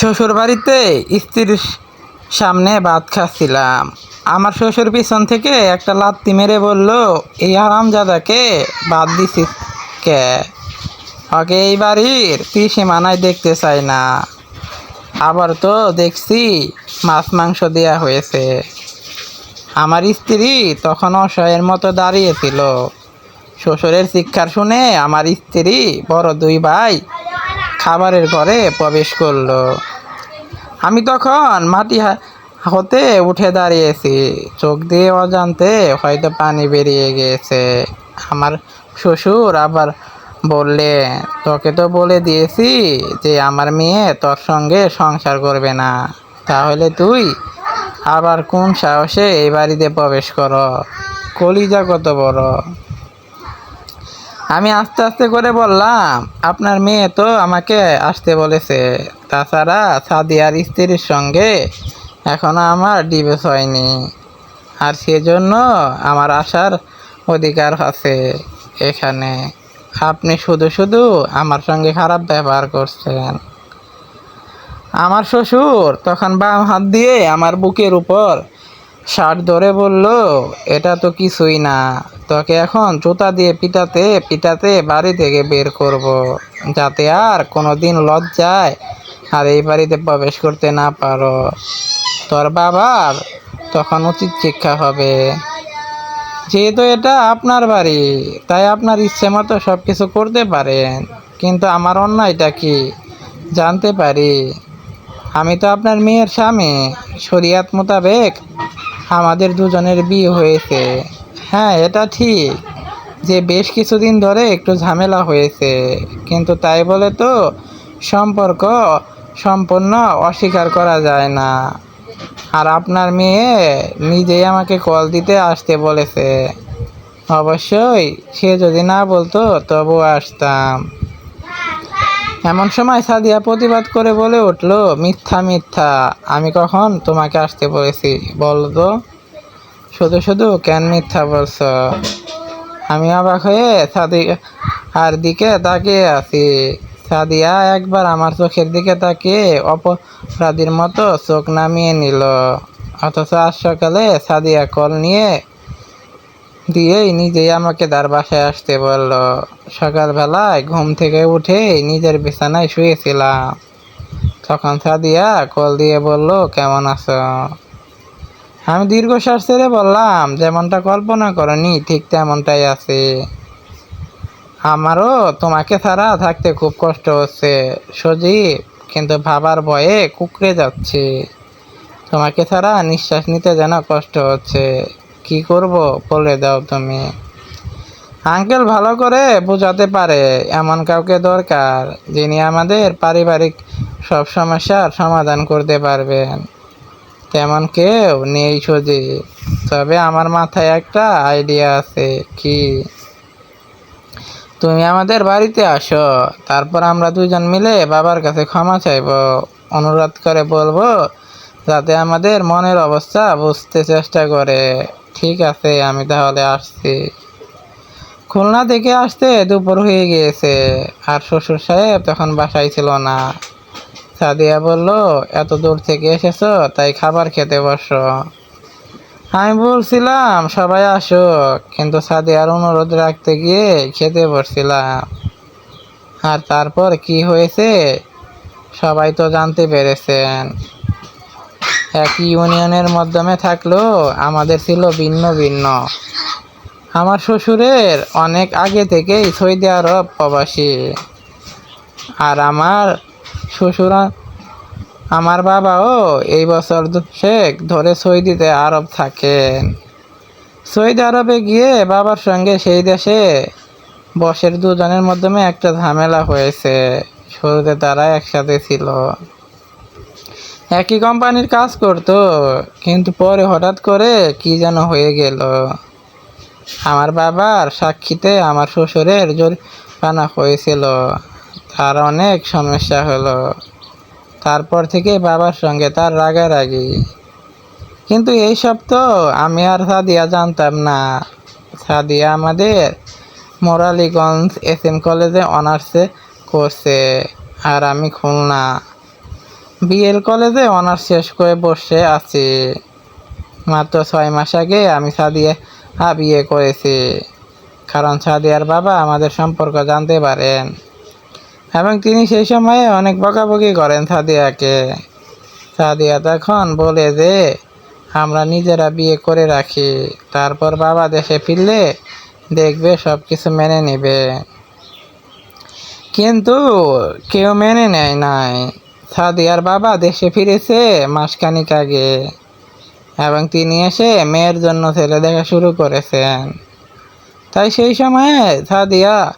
শ্বশুর বাড়িতে স্ত্রীর সামনে ভাত খাচ্ছিলাম। আমার শ্বশুর পিছন থেকে একটা লাত্তি মেরে বলল, এই হারামজাদাকে বাদ দিছিস কে? ওকে এই বাড়ির ত্রিসীমানায় দেখতে চাই না। আবার তো দেখছি মাছ মাংস দেয়া হয়েছে। আমার স্ত্রী তখন অসহায়ের মতো দাঁড়িয়েছিল শ্বশুরের শিক্ষার শুনে আমার স্ত্রী বড় দুই ভাই খাবারের ঘরে প্রবেশ করল। আমি তখন মাটি হতে উঠে দাঁড়িয়েছি। চোখ দিয়ে অজান্তে হয়তো পানি বেরিয়ে গিয়েছে আমার শ্বশুর আবার বললে তোকে তো বলে দিয়েছি যে আমার মেয়ে তোর সঙ্গে সংসার করবে না। তাহলে তুই আবার কোন সাহসে এই বাড়িতে প্রবেশ কর? কলিজা কত বড়। আমি আস্তে আস্তে করে বললাম, আপনার মেয়ে তো আমাকে আসতে বলেছে। তাছাড়া সাদিয়ার স্ত্রীর সঙ্গে এখনও আমার ডিভোর্স হয়নি। আর সেজন্য আমার আসার অধিকার আছে এখানে। আপনি শুধু শুধু আমার সঙ্গে খারাপ ব্যবহার করছেন। আমার শ্বশুর তখন বাম হাত দিয়ে আমার বুকের উপর শার্ট ধরে বলল, এটা তো কিছুই না। তোকে এখন জুতা দিয়ে পিটাতে পিটাতে বাড়ি থেকে বের করব। যাতে আর কোনো দিন লজ্জায় আর এই বাড়িতে প্রবেশ করতে না পারো। তোর বাবার তখন উচিত শিক্ষা হবে। যেহেতু এটা আপনার বাড়ি, তাই আপনার ইচ্ছে মতো সব কিছু করতে পারেন। কিন্তু আমার অন্যায়টা কি? জানতে পারি। আমি তো আপনার মেয়ের স্বামী। শরিয়াত মোতাবেক আমাদের দুজনের বিয়ে হয়েছে। হ্যাঁ এটা ঠিক যে বেশ কিছুদিন ধরে একটু ঝামেলা হয়েছে। কিন্তু তাই বলে তো সম্পর্ক সম্পূর্ণ অস্বীকার করা যায় না। আর আপনার মেয়ে নিজেই আমাকে কল দিতে আসতে বলেছে। অবশ্যই সে যদি না বলতো তবুও আসতাম। এমন সময় সাদিয়া প্রতিবাদ করে বলে উঠল, মিথ্যা মিথ্যা, আমি কখন তোমাকে আসতে বলেছি? বলো তো। শুধু শুধু কেন মিথ্যা বলছো? আমি অবাক হয়ে সাদিয়া আর দিকে তাকিয়ে আছি। সাদিয়া একবার আমার চোখের দিকে তাকিয়ে অপরাধীর মতো চোখ নামিয়ে নিল। অথচ আজ সকালে সাদিয়া কল নিয়ে দিয়েই নিজেই আমাকে তার বাসায় আসতে বলল। সকালবেলায় ঘুম থেকে উঠেই নিজের বিছানায় শুয়েছিলাম। তখন সাদিয়া কল দিয়ে বলল, কেমন আছো? আমি দীর্ঘশ্বাস ছেড়ে বললাম, যেমনটা কল্পনা করনি, ঠিক তেমনটাই আছে। আমারও তোমাকে ছাড়া থাকতে খুব কষ্ট হচ্ছে, সজীব, কিন্তু ভাবার ভয়ে কুকড়ে যাচ্ছে। তোমাকে ছাড়া নিঃশ্বাস নিতে যেন কষ্ট হচ্ছে। কি করব বলে দাও তুমি। আঙ্কেল ভালো করে বোঝাতে পারে, এমন কাউকে দরকার যিনি আমাদের পারিবারিক সব সমস্যার সমাধান করতে পারবেন। তেমন কেউ নেই সজি, তবে আমার মাথায় একটা আইডিয়া আছে কি? তুমি আমাদের বাড়িতে আসো, তারপর আমরা দুজন মিলে বাবার কাছে ক্ষমা চাইব। অনুরোধ করে বলব, যাতে আমাদের মনের অবস্থা বুঝতে চেষ্টা করে। ঠিক আছে, আমি তাহলে আসছি। খুলনা থেকে আসতে দুপুর হয়ে গিয়েছে, আর শ্বশুর সাহেব তখন বাসায় ছিল না। সাদিয়া বলল, এত দূর থেকে এসেছ, তাই খাবার খেতে বসো। আমি বলছিলাম, সবাই আসো কিন্তু সাদিয়ার অনুরোধ রাখতে গিয়ে খেতে বসছিলাম। আর তারপর কি হয়েছে? সবাই তো জানতে পেরেছেন। এক ইউনিয়নের মাধ্যমে থাকলেও আমাদের ছিল ভিন্ন ভিন্ন। আমার শ্বশুরের অনেক আগে থেকেই সৌদি আরব প্রবাসী। আর আমার শ্বশুর আমার বাবাও এই বছর শেখ ধরে সৌদিতে আরব থাকেন। সৌদি আরবে গিয়ে বাবার সঙ্গে সেই দেশে বসের দুজনের মাধ্যমে একটা ঝামেলা হয়েছে। শুরুতে তারা একসাথে ছিল। একই কোম্পানির কাজ করতো, কিন্তু পরে হঠাৎ করে কি যেন হয়ে গেল। আমার বাবার সাক্ষীতে আমার শ্বশুরের জরিমানা হয়েছিল, তার অনেক সমস্যা হলো। তারপর থেকে বাবার সঙ্গে তার রাগারাগি। কিন্তু এইসব তো আমি আর সাদিয়া জানতাম না। সাদিয়া আমাদের মোরালিগঞ্জ এস এম কলেজে অনার্সে করছে, আর আমি খুলনা। বিএল কলেজে অনার্স শেষ করে বসে আছি। মাত্র ছয় মাস আগে আমি সাদিয়া বিয়ে করেছি। কারণ সাদিয়ার বাবা আমাদের সম্পর্ক জানতে পারেন। এবং তিনি সেই সময়ে অনেক বকাবকি করেন সাদিয়াকে। সাদিয়া তখন বলে যে, আমরা নিজেরা বিয়ে করে রাখি। তারপর বাবা দেশে ফিরলে দেখবে সব কিছু মেনে নেবে। কিন্তু কেউ মেনে নেয় নাই। সাদিয়ার বাবা দেশে ফিরেছে মাসখানিক আগে এবং তিনি এসে মেয়ের জন্য ছেলে দেখা শুরু করেছেন। তাই সেই সময়ে সাদিয়া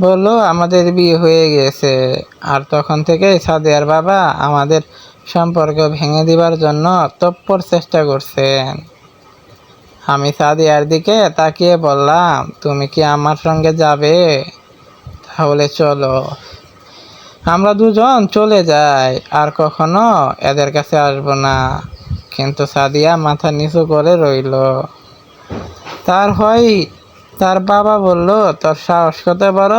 বলল, আমাদের বিয়ে হয়ে গেছে। আর তখন থেকে সাদিয়ার বাবা আমাদের সম্পর্ক ভেঙে দিবার জন্য তৎপর চেষ্টা করছেন। আমি সাদিয়ার দিকে তাকিয়ে বললাম, তুমি কি আমার সঙ্গে যাবে? তাহলে চলো। আমরা দুজন চলে যাই, আর কখনো এদের কাছে আসব না। কিন্তু সাদিয়া মাথা নিচু করে রইল। তার হয়, তার বাবা বলল, তোর সাহস কত বড়?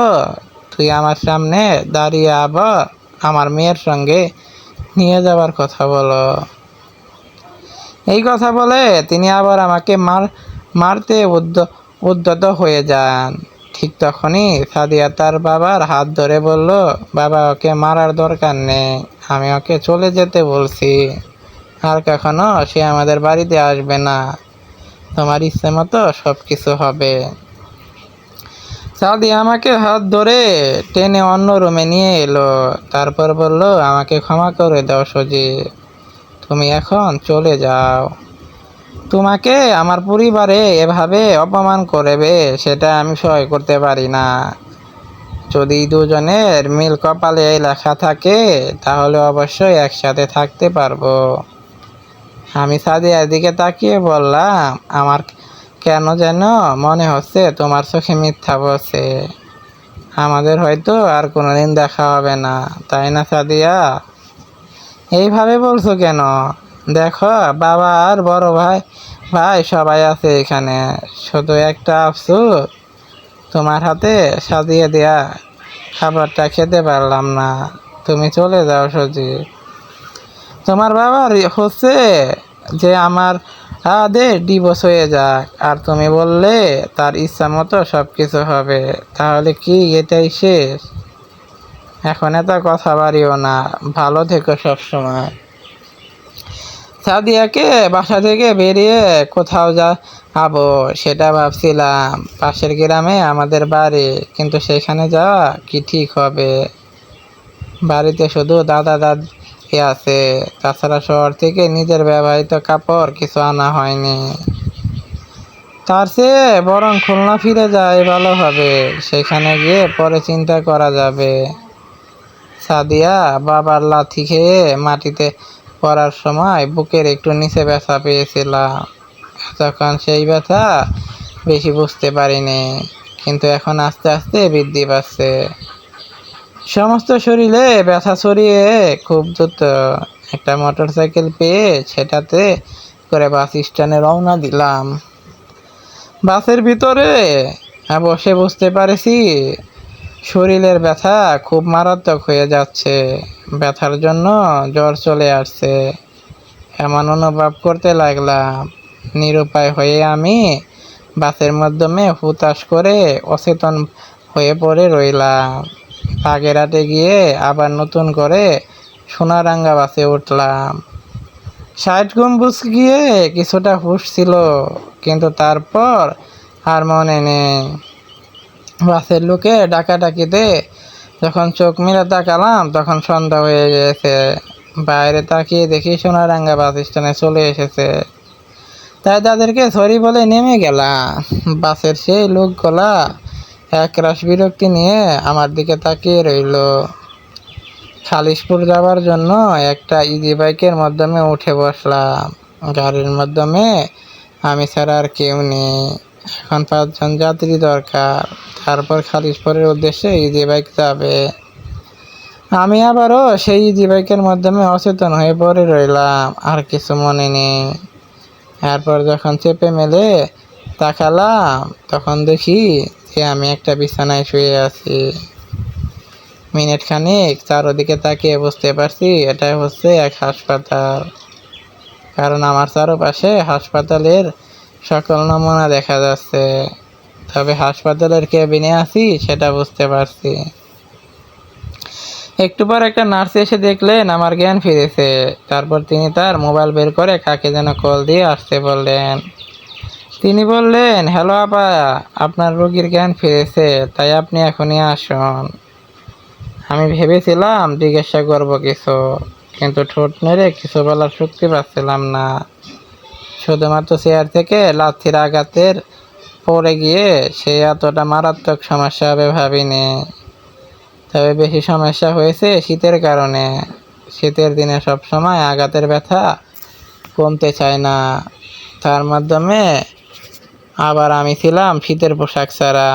তুই আমার সামনে দাঁড়িয়ে আবার আমার মেয়ের সঙ্গে নিয়ে যাবার কথা বলো। এই কথা বলে তিনি আবার আমাকে মার, মারতে উদ্য, উদ্যত হয়ে যান। ঠিক তখনই সাদিয়া তার বাবার হাত ধরে বলল, বাবা, ওকে মারার দরকার নেই, আমি ওকে চলে যেতে বলছি। আর কখনো সে আমাদের বাড়িতে আসবে না। তোমার ইচ্ছে মতো সব কিছু হবে। সাদি আমাকে হাত ধরে টেনে অন্য রুমে নিয়ে এলো। তারপর বলল, আমাকে ক্ষমা করে দাও সজি তুমি এখন চলে যাও। তোমাকে আমার পরিবারে এভাবে অপমান করবে, সেটা আমি সহায় করতে পারি না। যদি দুজনের মিল কপালে লেখা থাকে, তাহলে অবশ্যই একসাথে থাকতে পারব। আমি সাদিয়ার দিকে তাকিয়ে বললাম, আমার কেন যেন মনে হচ্ছে তোমার চোখে মিথ্যা বসে আমাদের হয়তো আর কোনোদিন দেখা হবে না, তাই না সাদিয়া? এইভাবে বলছো কেন? দেখো, বাবা আর বড় ভাই। ভাই, সবাই আছে এখানে। শুধু একটা আফসোস তোমার হাতে সাজিয়ে দেয়া খাবারটা খেতে পারলাম না। তুমি চলে যাও, সজি। তোমার বাবার হচ্ছে যে আমার আদে ডিভোর্স হয়ে যাক। আর তুমি বললে তার ইচ্ছা মতো সব কিছু হবে। তাহলে কি এটাই শেষ? এখন এত কথা বাড়িও না। ভালো থেকো সবসময়। সাদিয়াকে বাসা থেকে বেরিয়ে কোথাও যা আবো সেটা ভাবছিলাম। পাশের গ্রামে আমাদের বাড়ি, কিন্তু সেখানে যাওয়া কি ঠিক হবে? বাড়িতে শুধু দাদা দাদি আছে, তাছাড়া শহর থেকে নিজের ব্যবহৃত কাপড় কিছু আনা হয়নি। তার চেয়ে বরং খুলনা ফিরে যায় ভালো হবে, সেখানে গিয়ে পরে চিন্তা করা যাবে। সাদিয়া বাবার লাথি খেয়ে মাটিতে পড়ার সময় বুকের একটু নিচে ব্যথা পেয়েছিলাম। তখন সেই ব্যথা বেশি বুঝতে পারিনি, কিন্তু এখন আস্তে আস্তে বৃদ্ধি পাচ্ছে। সমস্ত শরীরে ব্যথা ছড়িয়ে খুব দ্রুত একটা মোটর সাইকেল পেয়ে সেটাতে করে বাস স্ট্যান্ডে রওনা দিলাম। বাসের ভিতরে বসে বুঝতে পারেছি শরীরের ব্যথা খুব মারাত্মক হয়ে যাচ্ছে। ব্যথার জন্য জ্বর চলে আসছে। এমন অনুভব করতে লাগলাম। নিরুপায় হয়ে আমি বাসের মাধ্যমে হুতাশ করে অচেতন হয়ে পড়ে রইলাম। বাগেরহাটে গিয়ে আবার নতুন করে সোনারাঙ্গা বাসে উঠলাম। ষাট গম্বুজ গিয়ে কিছুটা হুশ ছিল, কিন্তু তারপর আর মনে নেই। বাসের লোকে ডাকাডাকিতে যখন চোখ মিলে তাকালাম, তখন সন্ধ্যা হয়ে গেছে। বাইরে তাকিয়ে দেখি সোনারাঙ্গা বাস স্ট্যান্ডে চলে এসেছে। তাই তাদেরকে সরি বলে নেমে গেলাম। বাসের সেই লোকগুলা একরাশ বিরক্তি নিয়ে আমার দিকে তাকিয়ে রইল। খালিশপুর যাওয়ার জন্য একটা ইজি বাইকের মাধ্যমে উঠে বসলাম। গাড়ির মাধ্যমে আমি ছাড়া আর কেউ নেই। এখন পাঁচজন যাত্রী দরকার। তারপর খালিশপুরের উদ্দেশ্যে ইজি বাইক যাবে। আমি আবারও সেই ইজি বাইকের মাধ্যমে অচেতন হয়ে পড়ে রইলাম, আর কিছু মনে নেই। এরপর যখন চেপে মেলে তাকালাম, তখন দেখি যে আমি একটা বিছানায় শুয়ে আছি। মিনিট খানিক চারোদিকে তাকিয়ে বুঝতে পারছি এটা হচ্ছে এক হাসপাতাল। কারণ আমার চারপাশে হাসপাতালের সকল নমুনা দেখা যাচ্ছে। তবে হাসপাতালের কেবিনে আছি, সেটা বুঝতে পারছি। একটু পর একটা নার্স এসে দেখলেন, আমার জ্ঞান ফিরেছে। তারপর তিনি তার মোবাইল বের করে কাকে যেন কল দিয়ে আসতে বললেন। তিনি বললেন, হ্যালো আপা, আপনার রোগীর জ্ঞান ফিরেছে, তাই আপনি এখনই আসুন। আমি ভেবেছিলাম জিজ্ঞাসা করব কিছু, কিন্তু ঠোঁট নেড়ে কিছু বলার শক্তি পাচ্ছিলাম না। শুধুমাত্র চেয়ার থেকে লাথির আঘাতের পড়ে গিয়ে সে এতটা মারাত্মক সমস্যা হবে ভাবিনি। তবে বেশি সমস্যা হয়েছে শীতের কারণে। শীতের দিনে সব সময় আঘাতের ব্যথা কমতে চায় না। তার মাধ্যমে আবার আমি ছিলাম শীতের পোশাক ছাড়া।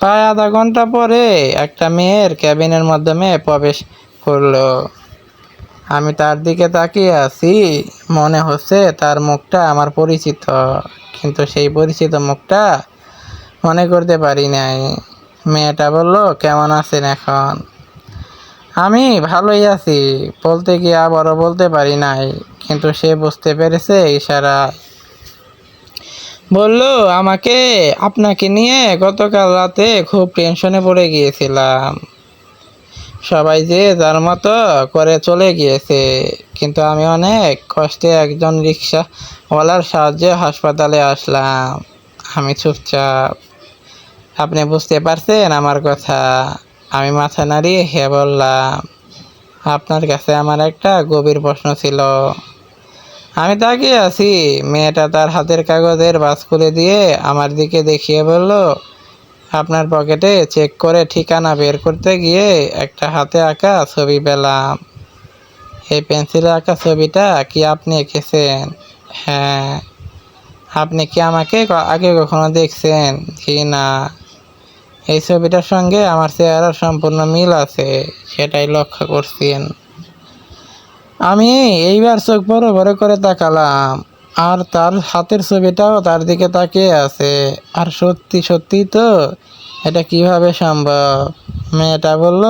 প্রায় আধা ঘণ্টা পরে একটা মেয়ের ক্যাবিনের মাধ্যমে প্রবেশ করল। আমি তার দিকে তাকিয়ে আছি। মনে হচ্ছে তার মুখটা আমার পরিচিত, কিন্তু সেই পরিচিত মুখটা মনে করতে পারি নাই। মেয়েটা বলল, কেমন আছেন এখন? আমি ভালোই আছি, বলতে গিয়ে আবারও বলতে পারি নাই, কিন্তু সে বুঝতে পেরেছে ইশারা বলল, আমাকে আপনাকে নিয়ে গতকাল রাতে খুব টেনশনে পড়ে গিয়েছিলাম। সবাই যে যার মতো করে চলে গিয়েছে। কিন্তু আমি অনেক কষ্টে একজন রিক্সাওয়ালার সাহায্যে হাসপাতালে আসলাম। আমি চুপচাপ। আপনি বুঝতে পারছেন আমার কথা? আমি মাথা নাড়িয়ে হে বললাম, আপনার কাছে আমার একটা গভীর প্রশ্ন ছিল। আমি তাকিয়ে আছি। মেয়েটা তার হাতের কাগজের বাস খুলে দিয়ে আমার দিকে দেখিয়ে বলল আপনার পকেটে চেক করে ঠিকানা বের করতে গিয়ে একটা হাতে আঁকা ছবি পেলাম। এই পেন্সিলে আঁকা ছবিটা কি আপনি এঁকেছেন? হ্যাঁ। আপনি কি আমাকে আগে কখনো দেখছেন? কি না? এই ছবিটার সঙ্গে আমার চেহারার সম্পূর্ণ মিল আছে, সেটাই লক্ষ্য করছেন। আমি এইবার চোখ বড় বড় করে তাকালাম। আর তার হাতের ছবিটাও তার দিকে তাকিয়ে আছে। আর সত্যি সত্যি তো এটা কীভাবে সম্ভব? মেয়েটা বলল,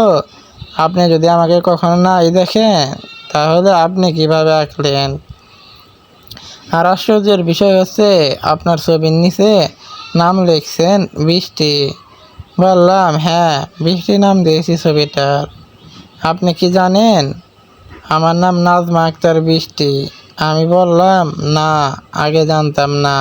আপনি যদি আমাকে কখনো নাই দেখেন, তাহলে আপনি কীভাবে আঁকলেন? আর আশ্চর্যের বিষয় হচ্ছে, আপনার ছবির নিচে নাম লিখছেন বৃষ্টি। বললাম হ্যাঁ বৃষ্টি নাম দিয়েছি ছবিটার। আপনি কি জানেন? আমার নাম নাজমা আক্তার বৃষ্টি। আমি বললাম না আগে জানতাম না।